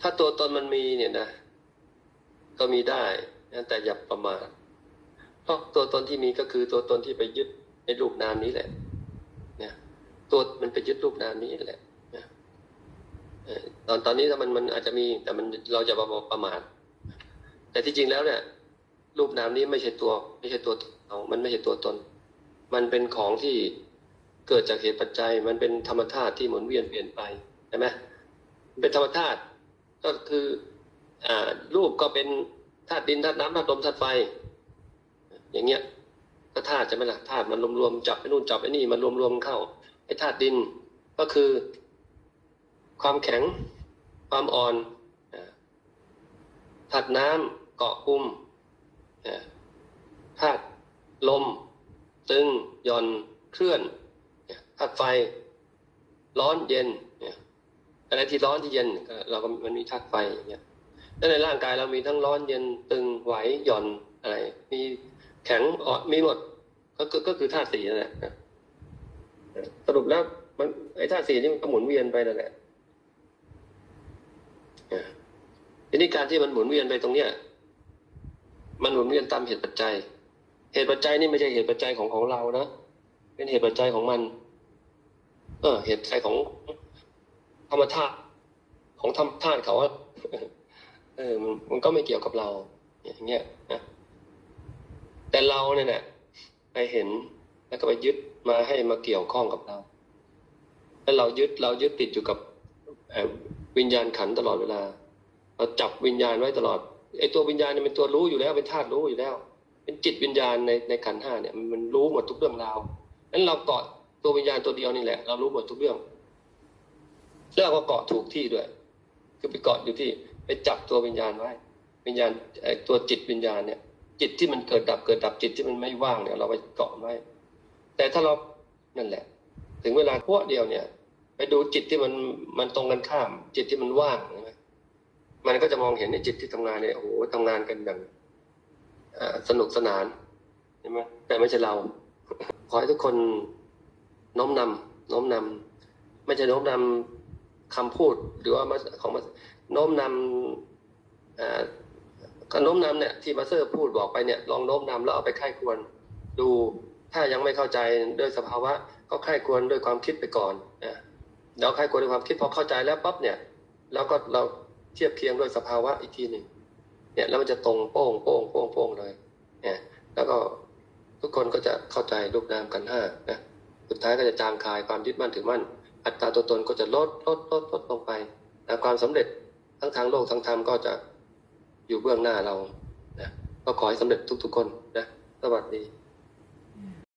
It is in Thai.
ถ้าตัวตนมันมีเนี่ยนะ ก็มีได้นะแต่อย่าประมาทเพราะตัวตนที่มีก็คือตัวตนที่ไปยึดในรูปนามนี้แหละนะตัวมันไปยึดรูปนามนี้แหละนะตอนตอนนี้ถ้ามันมันอาจจะมี แต่มันเราจะประประมาทแต่ที่จริงแล้วเนี่ย รูปนามนี้ไม่ใช่ตัว ไม่ใช่ตัวเรามันไม่ใช่ตัวตน มันเป็นของที่เกิดจากเหตุปัจจัย มันเป็นธรรมธาตุที่หมุนเวียนเปลี่ยนไปใช่ไหมเป็นธรรมธาตุ ก็คืออรูปก็เป็นธาตุดินธาตุน้ำธาตุลมธาตุไฟ อย่างเงี้ยก็ธาตุใช่ไหมล่ะธาตุมันรวมๆจับไอ้นู่นจับไอ้นี่มันรวมๆเข้าไอ้ธาตุดินก็คือ ความแข็งความอ่อนธาตุน้ำเกาะกลุ่มธาตุลม ตึงหย่อนเคลื่อนธาตุไฟ ร้อนเย็นเนี่ย อะไรที่ร้อนที่เย็นเราก็มันมีธาตุไฟอย่างเงี้ยแล้วในร่างกายเรามีทั้งร้อนเย็นตึงไหวหย่อนอะไร มีแข็งอ่อนมีหมด ก็ก็ก็คือธาตุสี่นั่นแหละสรุปแล้วมันไอ้ธาตุสี่นี่มันก็หมุนเวียนไปนั่นแหละอ่าทีนี้การที่มันหมุนเวียนไปตรงเนี้ย มันหมุนเวียนตามเหตุปัจจัย เหตุปัจจัยนี่ไม่ใช่เหตุปัจจัยของของเรานะ เป็นเหตุปัจจัยของมัน เออ เหตุปัจจัยของ ธรรมธาตุของธรรมธาตุเขาอะเออมันมันก็ไม่เกี่ยวกับเรา อย่างเงี้ยนะแต่เราเนี่ยนะไปเห็นแล้วก็ไปยึดมาให้มาเกี่ยวข้องกับเรา แล้วเรายึดเรายึดติดอยู่กับวิญญาณขันตลอดเวลา เราจับวิญญาณไว้ตลอดไอ้ตัววิญญาณเนี่ยเป็นตัวรู้อยู่แล้วเป็นธาตุรู้อยู่แล้ว เป็นจิตวิญญาณในในขันห้าเนี่ยมันมันรู้หมดทุกเรื่องราวนั้นเราเกาะตัววิญญาณตัวเดียวนี่แหละ เรารู้หมดทุกเรื่อง แล้วเราก็เกาะถูกที่ด้วย คือไปเกาะอยู่ที่ไปจับตัววิญญาณไว้ วิญญาณตัวจิตวิญญาณเนี่ย จิตที่มันเกิดดับเกิดดับจิตที่มันไม่ว่างเนี่ยเราไปเกาะไว้ แต่ถ้าเรานั่นแหละ ถึงเวลาพวกเดียวเนี่ย ไปดูจิตที่มันมันตรงกันข้าม จิตที่มันว่างใช่ไหมมันก็จะมองเห็นในจิตที่ทำงานเนี่ยโอ้โหทำงานกันอย่างสนุกสนานใช่ไหมแต่ไม่ใช่เรา ขอให้ทุกคนโน้มนำโน้มนำไม่ใช่โน้มนำ คำพูดหรือว่าของโน้มนำอ่าโน้มนำเนี่ยที่มาเซอร์พูดบอกไปเนี่ยลองโน้มนำแล้วเอาไปไข้ควรดูถ้ายังไม่เข้าใจด้วยสภาวะ ก็ไข้ควรด้วยความคิดไปก่อนนะแล้วไข้ควรด้วยความคิดพอเข้าใจแล้วปั๊บเนี่ยแล้วก็เราเทียบเคียงด้วยสภาวะอีกทีหนึ่งเนี่ยแล้วมันจะตรงโป้งโป้งโป้งโป้งเลยเนี่ยแล้วก็ทุกคนก็จะเข้าใจรูปนามกันห้านะสุดท้ายก็จะจางคลายความยึดมั่นถือมั่น อัตราตัวตนก็จะลดลดลดลดลงไปนะความสำเร็จทั้งทางโลกทั้งธรรมก็จะอยู่เบื้องหน้าเรานะก็ขอให้สำเร็จทุกๆคนนะสวัสดี